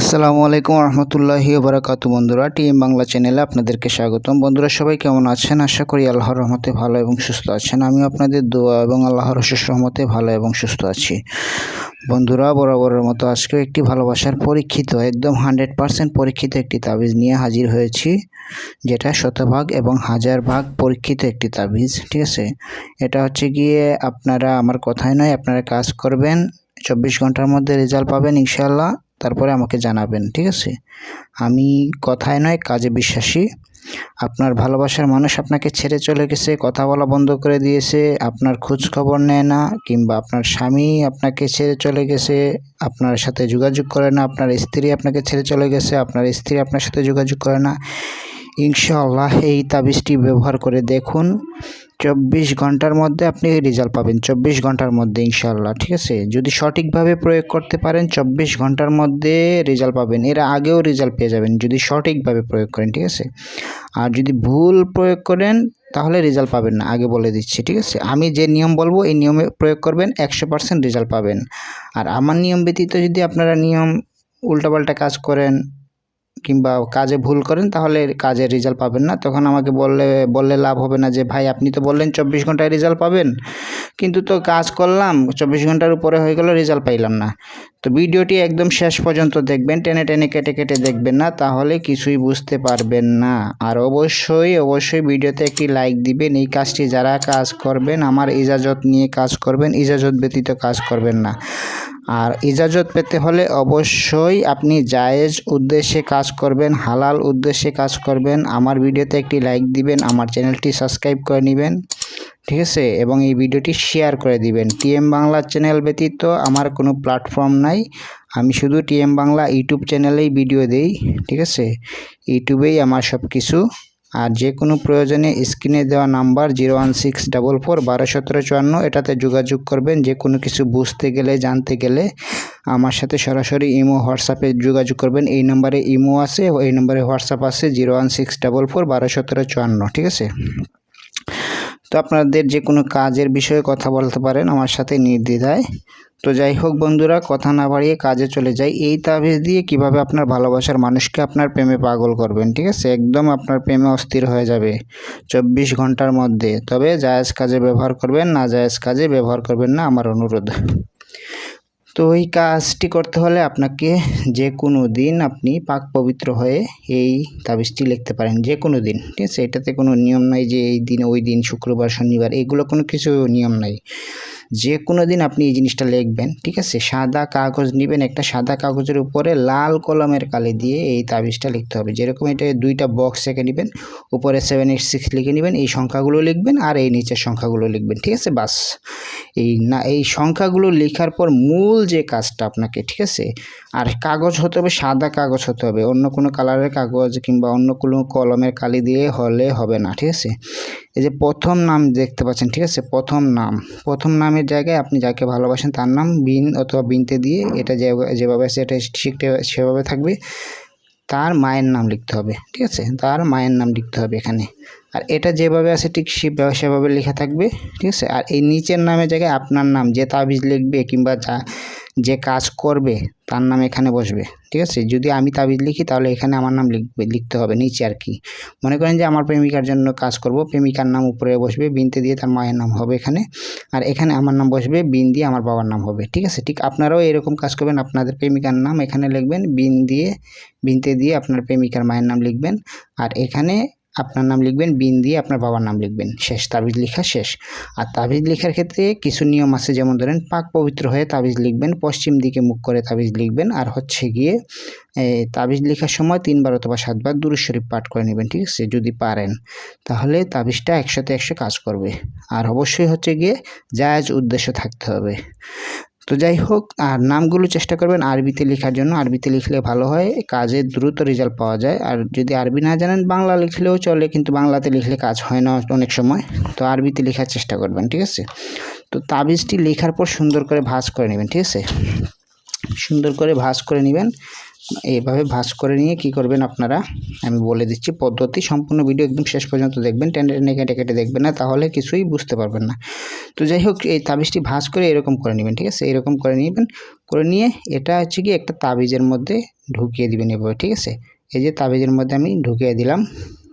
আসসালামু আলাইকুম রহমতুল্লাহি বারাকাত বন্ধুরা, টিএম বাংলা চ্যানেলে আপনাদেরকে স্বাগতম। বন্ধুরা, সবাই কেমন আছেন? আশা করি আল্লাহর রহমতে ভালো এবং সুস্থ আছেন। আমিও আপনাদের দোয়া এবং আল্লাহর অশেষ রহমতে ভালো এবং সুস্থ আছি। বন্ধুরা, বরাবরের মতো আজকেও একটি ভালোবাসার পরীক্ষিত, একদম হান্ড্রেড পারসেন্ট পরীক্ষিত একটি তাবিজ নিয়ে হাজির হয়েছি, যেটা শতভাগ এবং হাজার ভাগ পরীক্ষিত একটি তাবিজ, ঠিক আছে? এটা হচ্ছে গিয়ে আপনারা, আমার কথাই নয়, আপনারা কাজ করবেন, চব্বিশ ঘণ্টার মধ্যে রেজাল্ট পাবেন ইনশাল্লাহ তারপরে আমাকে জানাবেন, ঠিক আছে? আমি কথায় নয়, কাজে বিশ্বাসী। আপনার ভালোবাসার মানুষ আপনাকে ছেড়ে চলে গেছে, কথা বলা বন্ধ করে দিয়েছে, আপনার খোঁজ খবর নেয় না, কিংবা আপনার স্বামী আপনাকে ছেড়ে চলে গেছে, আপনার সাথে যোগাযোগ করে না, আপনার স্ত্রী আপনাকে ছেড়ে চলে গেছে, আপনার স্ত্রী আপনার সাথে যোগাযোগ করে না। ইনশাআল্লাহ এই তাবিজটি ব্যবহার করে দেখুন। চব্বিশ ঘণ্টার মধ্যে আপনি রেজাল্ট পাবেন। চব্বিশ ঘণ্টার মধ্যে ইনশাল্লাহ ঠিক আছে? যদি সঠিকভাবে প্রয়োগ করতে পারেন, চব্বিশ ঘণ্টার মধ্যে রেজাল্ট পাবেন। এর আগেও রেজাল্ট পেয়ে যাবেন, যদি সঠিকভাবে প্রয়োগ করেন, ঠিক আছে? আর যদি ভুল প্রয়োগ করেন, তাহলে রেজাল্ট পাবেন না, আগে বলে দিচ্ছি, ঠিক আছে? আমি যে নিয়ম বলব, এই নিয়মে প্রয়োগ করবেন, একশো পার্সেন্ট রেজাল্ট পাবেন। আর আমার নিয়ম ব্যতীত যদি আপনারা নিয়ম উল্টাপাল্টা কাজ করেন কিংবা কাজে ভুল করেন, তাহলে কাজের রেজাল্ট পাবেন না। তখন আমাকে বললে বললে লাভ হবে না যে, ভাই, আপনি তো বললেন চব্বিশ ঘন্টায় রেজাল্ট পাবেন। কিন্তু তো কাজ করলাম, চব্বিশ ঘণ্টার উপরে হয়ে গেল রেজাল্ট পাইলাম না। তো ভিডিওটি একদম শেষ পর্যন্ত দেখবেন, টেনে টেনে কেটে কেটে দেখবেন না, তাহলে কিছুই বুঝতে পারবেন না। আর অবশ্যই অবশ্যই ভিডিওতে একটি লাইক দিবেন। এই কাজটি যারা কাজ করবেন, আমার ইজাজত নিয়ে কাজ করবেন, ইজাজত ব্যতীত কাজ করবেন না। আর ইজাজত পেতে হলে অবশ্যই আপনি জায়েজ উদ্দেশ্যে কাজ করবেন, হালাল উদ্দেশ্যে কাজ করবেন। আমার ভিডিওতে একটি লাইক দিবেন, আমার চ্যানেলটি সাবস্ক্রাইব করে নেবেন, ঠিক আছে? এবং এই ভিডিওটি শেয়ার করে দিবেন। টিএম বাংলা চ্যানেল ব্যতীত আমার কোনো প্ল্যাটফর্ম নাই। আমি শুধু টিএম বাংলা ইউটিউব চ্যানেলেই ভিডিও দেই, ঠিক আছে? ইউটিউবেই আমার সব কিছু আর যে কোনো প্রয়োজনে স্ক্রিনে দেওয়া number zero one six double four বারো সতেরো চুয়ান্ন, এটাতে যোগাযোগ করবেন। যে কোনো কিছু বুঝতে গেলে, জানতে গেলে আমার সাথে সরাসরি ইমো, হোয়াটসঅ্যাপে যোগাযোগ করবেন। এই নাম্বারে ইমো আছে, এই নাম্বারে হোয়াটসঅ্যাপ আছে zero one six double four বারো সতেরো চুয়ান্ন, ঠিক আছে? তো আপনাদের যে কোনো কাজের বিষয়ে কথা বলতে পারেন আমার সাথে নির্দ্বিধায়। তো যাই হোক বন্ধুরা, কথা না বাড়িয়ে কাজে চলে যাই। এই তাবিজ দিয়ে কীভাবে আপনার ভালোবাসার মানুষকে আপনার প্রেমে পাগল করবেন, ঠিক আছে? একদম আপনার প্রেমে অস্থির হয়ে যাবে চব্বিশ ঘণ্টার মধ্যে। তবে জায়েজ কাজে ব্যবহার করবেন, না জায়েজ কাজে ব্যবহার করবেন না, আমার অনুরোধ। তো এই কাজটি করতে হলে আপনাকে যে কোনো দিন আপনি পাক পবিত্র হয়ে এই তাবিজটি লিখতে পারেন যে কোনো দিন, ঠিক আছে? এটাতে কোনো নিয়ম নাই যে এই দিন, ওই দিন, শুক্রবার, শনিবার, এগুলো কোনো কিছু নিয়ম নাই। যে কোনো দিন আপনি এই জিনিসটা লিখবেন, ঠিক আছে? সাদা কাগজ নেবেন একটা সাদা কাগজের উপরে লাল কলমের কালি দিয়ে এই তাবিজটা লিখতে হবে। যেরকম এটা দুইটা বক্স এঁকে নেবেন, উপরে সেভেন এইট সিক্স লিখে নেবেন, এই সংখ্যাগুলো লিখবেন আর এই নিচের সংখ্যাগুলো লিখবেন, ঠিক আছে? বাস। এই না, এই সংখ্যাগুলো লেখার পর মূল যে কাজটা আপনাকে, ঠিক আছে? আর কাগজ হতে হবে, সাদা কাগজ হতে হবে। অন্য কোনো কালারের কাগজ কিংবা অন্য কোনো কলমের কালি দিয়ে হলে হবে না, ঠিক আছে? এই যে প্রথম নাম দেখতে পাচ্ছেন, ঠিক আছে? প্রথম নাম। প্রথম নামের জায়গায় আপনি যাকে ভালোবাসেন তার নাম বিন অথবা বিনতে দিয়ে এটা যেভাবে আছে এটা শিখতে, সেভাবে থাকবে। তার মায়ের নাম লিখতে হবে, ঠিক আছে? তার মায়ের নাম লিখতে হবে এখানে। আর এটা যেভাবে আছে ঠিক সেভাবে লেখা থাকবে, ঠিক আছে? আর এই নিচের নামের জায়গায় আপনার নাম, যে তাবিজ লিখবে কিংবা যা যে কাজ করবে তার নাম এখানে বসবে, ঠিক আছে? যদি আমি তাবিজ লিখি তাহলে এখানে আমার নাম লিখবে, লিখতে হবে নিচে আর কি। মনে করেন যে আমার প্রেমিকার জন্য কাজ করব, প্রেমিকার নাম উপরে বসবে, বিনতে দিয়ে তার মায়ের নাম হবে এখানে, আর এখানে আমার নাম বসবে, বিন দিয়ে আমার বাবার নাম হবে, ঠিক আছে? ঠিক আপনারাও এরকম কাজ করবেন, আপনাদের প্রেমিকার নাম এখানে লিখবেন, বিন দিয়ে, বিনতে দিয়ে আপনার প্রেমিকার মায়ের নাম লিখবেন, আর এখানে আপনার নাম লিখবেন, বিন দিয়ে আপনার বাবার নাম লিখবেন। শেষ, তাবিজ লেখা শেষ। আর তাবিজ লেখার ক্ষেত্রে কিছু নিয়ম আছে, যেমন ধরেন পাক পবিত্র হয়ে তাবিজ লিখবেন, পশ্চিম দিকে মুখ করে তাবিজ লিখবেন, আর হচ্ছে গিয়ে তাবিজ লেখার সময় তিনবার অথবা সাতবার দুরু শরীফ পাঠ করে নেবেন, ঠিক আছে? যদি পারেন, তাহলে তাবিজটা একসাথে একশো কাজ করবে। আর অবশ্যই হচ্ছে গিয়ে জায়জ উদ্দেশ্য থাকতে হবে। তো যাই হোক, আর নামগুলো চেষ্টা করবেন আরবিতে লেখার জন্য। আরবিতে লিখলে ভালো হয়, কাজে দ্রুত রেজাল্ট পাওয়া যায়। আর যদি আরবি না জানেন, বাংলা লিখলেও চলে, কিন্তু বাংলাতে লিখলে কাজ হয় না অনেক সময়। তো আরবিতে লেখার চেষ্টা করবেন, ঠিক আছে? তো তাবিজটি লেখার পর সুন্দর করে ভাঁজ করে নেবেন, ঠিক আছে? সুন্দর করে ভাঁজ করে নেবেন। এইভাবে ভাঁজ করে নিয়ে কি করবেন আপনারা? আমি বলে দিচ্ছি পদ্ধতি, সম্পূর্ণ ভিডিও একদম শেষ পর্যন্ত দেখবেন, টেনে টেনে কেটে কেটে দেখবেন না, তাহলে কিছুই বুঝতে পারবেন না। তো যাই হোক, এই তাবিজটি ভাঁজ করে এরকম করে নেবেন, ঠিক আছে? এরকম করে নেবেন, করে নিয়ে এটা হচ্ছে কি একটা তাবিজের মধ্যে ঢুকিয়ে দিবেন এভাবে, ঠিক আছে? এই যে তাবিজের মধ্যে আমি ঢুকিয়ে দিলাম,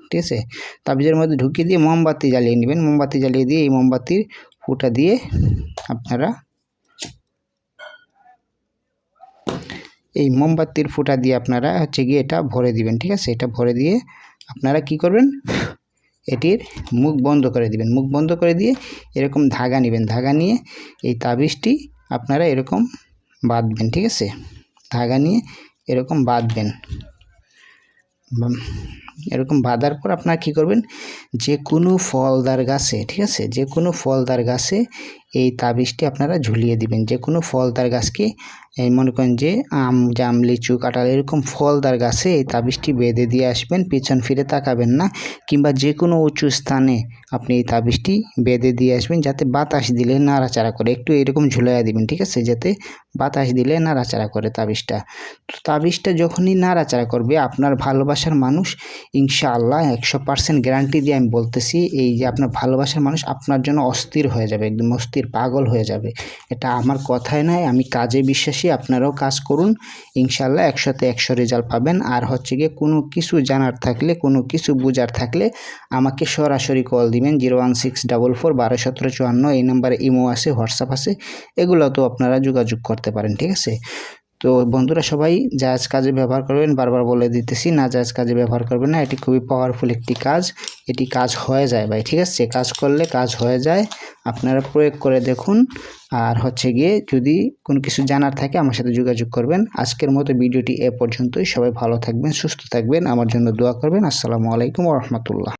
ঠিক আছে? তাবিজের মধ্যে ঢুকিয়ে দিয়ে মোমবাতি জ্বালিয়ে নেবেন, মোমবাতি জ্বালিয়ে দিয়ে এই মোমবাতির ফুটা দিয়ে আপনারা এই মোমবাতির ফুটা দিয়ে আপনারা হচ্ছে গিয়ে এটা ভরে দিবেন, ঠিক আছে? এটা ভরে দিয়ে আপনারা কি করবেন? এটির মুখ বন্ধ করে দিবেন। মুখ বন্ধ করে দিয়ে এরকম ধাগা নেবেন। ধাগা নিয়ে এই তাবিজটি আপনারা এরকম বাঁধবেন, ঠিক আছে? ধাগা নিয়ে এরকম বাঁধবেন। এরকম বাঁধার পর আপনারা কী করবেন? যে কোনো ফলদার গাছে, ঠিক আছে? যে কোনো ফলদার গাছে এই তাবিজটি আপনারা ঝুলিয়ে দিবেন। যে কোনো ফলদার গাছকে, এই মনে করেন যে আম, জাম, লিচু, কাঁঠাল এরকম ফলদার গাছে এই তাবিজটি বেঁধে দিয়ে আসবেন, পিছন ফিরে তাকাবেন না কিংবা যে কোনো উঁচু স্থানে আপনি এই তাবিজটি বেঁধে দিয়ে আসবেন যাতে বাতাস দিলে নাড়াচাড়া করে। একটু এরকম ঝুলাইয়া দিবেন, ঠিক আছে? যাতে বাতাস দিলে নাড়াচাড়া করে তাবিজটা। তো তাবিজটা যখনই নাড়াচাড়া করবে, আপনার ভালোবাসার মানুষ, ইনশাআল্লাহ একশো পার্সেন্ট গ্যারান্টি দিয়ে আমি বলতেছি, এই যে আপনার ভালোবাসার মানুষ আপনার জন্য অস্থির হয়ে যাবে, একদম অস্থির পাগল হয়ে যাবে। এটা আমার কথায় নয়, আমি কাজে বিশ্বাসী, আপনারাও কাজ করুন। ইনশাল্লাহ একসাথে একশো রেজাল্ট পাবেন। আর হচ্ছে গিয়ে কোনো কিছু জানার থাকলে, কোনো কিছু বোঝার থাকলে আমাকে সরাসরি কল দিবেন। Zero one six double four বারো সতেরো চুয়ান্ন, এই নাম্বারে ইমো আছে, হোয়াটসঅ্যাপ আছে। এগুলো তো আপনারা যোগাযোগ করতে পারেন, ঠিক আছে? তো বন্ধুরা সবাই জাহাজ কাজে ব্যবহার করবেন, বারবার বলে দিতেছি, না জাহাজ কাজে ব্যবহার করবেন না, এটি খুবই পাওয়ারফুল একটি কাজ, এটি কাজ হয়ে যায় ভাই, ঠিক আছে? কাজ করলে কাজ হয়ে যায়, আপনারা প্রয়োগ করে দেখুন, আর হচ্ছে গিয়ে যদি কোনো কিছু জানার থাকে আমার সাথে যোগাযোগ করবেন, আজকের মতো ভিডিওটি এ পর্যন্তই, সবাই ভালো থাকবেন, সুস্থ থাকবেন, আমার জন্য দোয়া করবেন, আসসালামু আলাইকুম রহমতুল্লাহ।